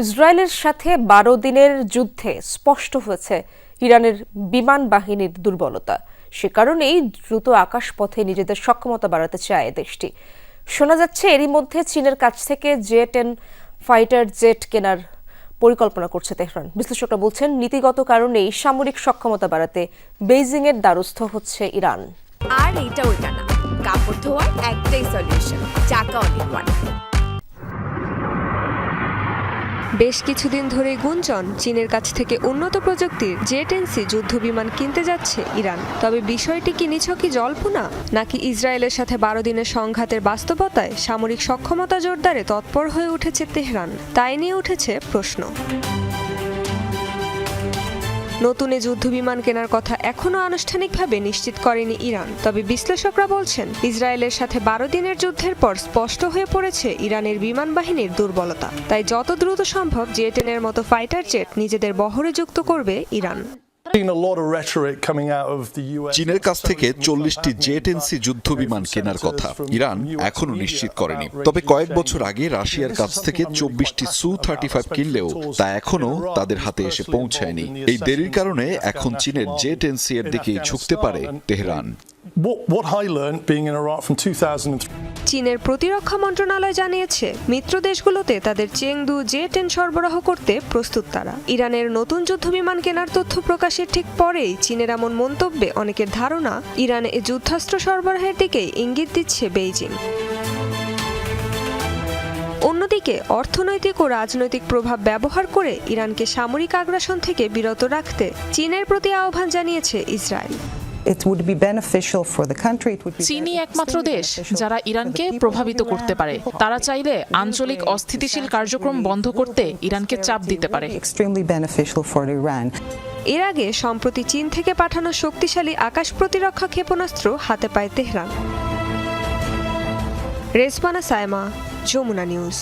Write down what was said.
ইসরায়েলের সাথে বারো দিনের যুদ্ধে স্পষ্ট হয়েছে ইরানের বিমান বাহিনীর দুর্বলতা। সে কারণেই দ্রুত আকাশপথে নিজেদের সক্ষমতা বাড়াতে চায় দেশটি। শোনা যাচ্ছে এরই মধ্যে চীনের কাছ থেকে জে টেন ফাইটার জেট কেনার পরিকল্পনা করছে তেহরান। বিশ্লেষকরা বলছেন, নীতিগত কারণেই সামরিক সক্ষমতা বাড়াতে বেইজিংয়ের দ্বারস্থ হচ্ছে ইরান। আর এইটা ওইটা না। কাপড় ধোয়ার একটাই সলিউশন চাকা অনেক বেশ কিছুদিন ধরে গুঞ্জন, চীনের কাছ থেকে উন্নত প্রযুক্তির জেট এনসি যুদ্ধ বিমান কিনতে যাচ্ছে ইরান। তবে বিষয়টি কি নিছকই জল্পনা, নাকি ইসরায়েলের সাথে বারো দিনের সংঘাতের বাস্তবতায় সামরিক সক্ষমতা জোরদারে তৎপর হয়ে উঠেছে তেহরান? তাই নিয়ে উঠেছে প্রশ্ন। নতুন যুদ্ধ বিমান কেনার কথা এখনও আনুষ্ঠানিকভাবে নিশ্চিত করেনি ইরান। তবে বিশ্লেষকরা বলছেন, ইসরায়েলের সাথে বারো দিনের যুদ্ধের পর স্পষ্ট হয়ে পড়েছে ইরানের বিমান বাহিনীর দুর্বলতা। তাই যত দ্রুত সম্ভব জেটেনের মতো ফাইটার জেট নিজেদের বহরে যুক্ত করবে ইরান। চীনের কাছ থেকে চল্লিশটি জেট এনসি যুদ্ধ বিমান কেনার কথা ইরান এখনও নিশ্চিত করেনি। তবে কয়েক বছর আগে রাশিয়ার কাছ থেকে চব্বিশটি সু থার্টি ফাইভ কিনলেও তা এখনও তাদের হাতে এসে পৌঁছায়নি। এই দেরির কারণে এখন চীনের জেট এনসি এর দিকেই ঝুঁকতে পারে Tehran. What, what I learned being in Iraq from 2003 চীনের প্রতিরক্ষা মন্ত্রণালয় জানিয়েছে, মিত্র দেশগুলোতে তাদের চেংদু জে টেন সরবরাহ করতে প্রস্তুত তারা। ইরানের নতুন যুদ্ধবিমান কেনার তথ্য প্রকাশের ঠিক পরেই চীনের এমন মন্তব্যে অনেকের ধারণা, ইরানে এ যুদ্ধাস্ত্র সরবরাহের দিকেই ইঙ্গিত দিচ্ছে বেইজিং। অন্যদিকে, অর্থনৈতিক ও রাজনৈতিক প্রভাব ব্যবহার করে ইরানকে সামরিক আগ্রাসন থেকে বিরত রাখতে চীনের প্রতি আহ্বান জানিয়েছে Israel. It would be beneficial for the country. It would চীনই একমাত্র দেশ যারা ইরানকে প্রভাবিত করতে পারে। তারা চাইলে আঞ্চলিক অস্থিতিশীল কার্যক্রম বন্ধ করতে ইরানকে চাপ দিতে পারে। Extremely beneficial for Iran. এর আগে সম্প্রতি চীন থেকে পাঠানো শক্তিশালী আকাশ প্রতিরক্ষা ক্ষেপণাস্ত্র হাতে পায় তেহরান। রেজবানা সায়মা যমুনা নিউজ।